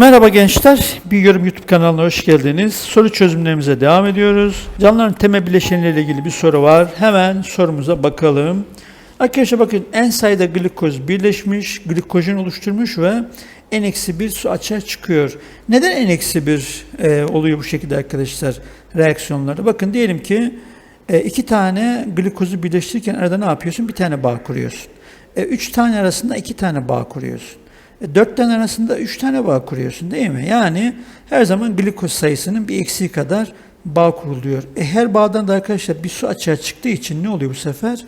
Merhaba gençler, Bir Yorum YouTube kanalına hoş geldiniz. Soru çözümlerimize devam ediyoruz. Canlıların temel bileşenleriyle ilgili bir soru var. Hemen sorumuza bakalım. Arkadaşlar bakın en sayıda glikoz birleşmiş, glikojen oluşturmuş ve N-1 su açığa çıkıyor. Neden N-1 e, oluyor bu şekilde arkadaşlar reaksiyonlarda? Bakın diyelim ki e, iki tane glikozu birleştirirken arada ne yapıyorsun? Bir tane bağ kuruyorsun. E, üç tane arasında iki tane bağ kuruyorsun. E, dört tane arasında üç tane bağ kuruyorsun değil mi? Yani her zaman glikoz sayısının bir eksiği kadar bağ kuruluyor. E, her bağdan da arkadaşlar bir su açığa çıktığı için ne oluyor bu sefer?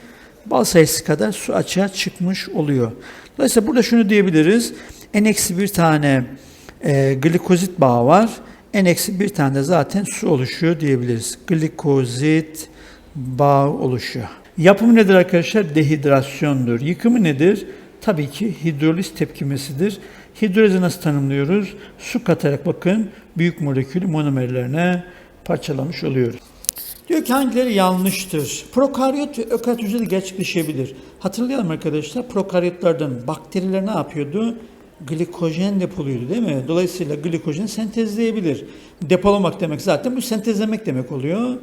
Bağ sayısı kadar su açığa çıkmış oluyor. Dolayısıyla burada şunu diyebiliriz. N-1 bir tane e, glikozit bağı var. N-1 bir tane de zaten su oluşuyor diyebiliriz. Glikozit bağ oluşuyor. Yapımı nedir arkadaşlar? Dehidrasyondur. Yıkımı nedir? Tabii ki hidroliz tepkimesidir. Hidrolizi nasıl tanımlıyoruz? Su katarak bakın büyük molekülü monomerlerine parçalamış oluyoruz. Diyor ki hangileri yanlıştır? Prokaryot ve ökaryot hücrede gerçekleşebilir. Hatırlayalım arkadaşlar prokaryotlardan bakteriler ne yapıyordu? Glikojen depoluyordu değil mi? Dolayısıyla glikojen sentezleyebilir. Depolamak demek zaten bu sentezlemek demek oluyor.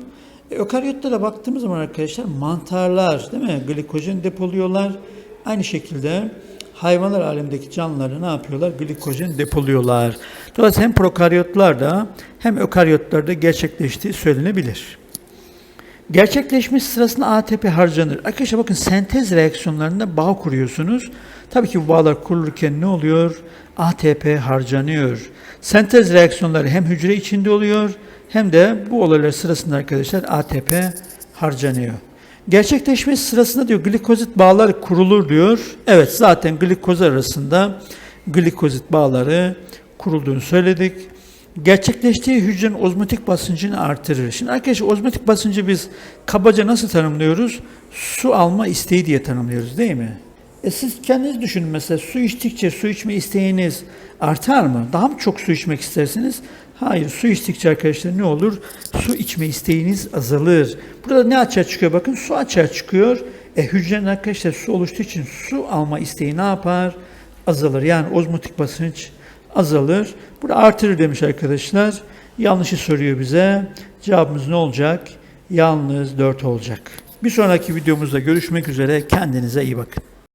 E, ökaryotlara baktığımız zaman arkadaşlar mantarlar değil mi? Glikojen depoluyorlar. Aynı şekilde hayvanlar alemindeki canlıları ne yapıyorlar? Glikojen depoluyorlar. Dolayısıyla hem prokaryotlarda hem ökaryotlarda gerçekleştiği söylenebilir. Gerçekleşmesi sırasında ATP harcanır. Arkadaşlar bakın sentez reaksiyonlarında bağ kuruyorsunuz. Tabii ki bu bağlar kurulurken ne oluyor? ATP harcanıyor. Sentez reaksiyonları hem hücre içinde oluyor hem de bu olaylar sırasında arkadaşlar ATP harcanıyor. Gerçekleşmesi sırasında diyor glikozit bağları kurulur diyor. Evet zaten glikoz arasında glikozit bağları kurulduğunu söyledik. Gerçekleştiği hücrenin ozmotik basıncını artırır. Şimdi arkadaşlar ozmotik basıncı biz kabaca nasıl tanımlıyoruz? Su alma isteği diye tanımlıyoruz değil mi? E siz kendiniz düşünün mesela su içtikçe su içme isteğiniz artar mı? Daha mı çok su içmek istersiniz? Hayır, su içtikçe arkadaşlar ne olur? Su içme isteğiniz azalır. Burada ne açığa çıkıyor? Bakın su açığa çıkıyor. E hücrenin arkadaşlar su oluştuğu için su alma isteği ne yapar? Azalır. Yani ozmotik basınç azalır. Burada artırır demiş arkadaşlar. Yanlışı soruyor bize. Cevabımız ne olacak? Yalnız 4 olacak. Bir sonraki videomuzda görüşmek üzere. Kendinize iyi bakın.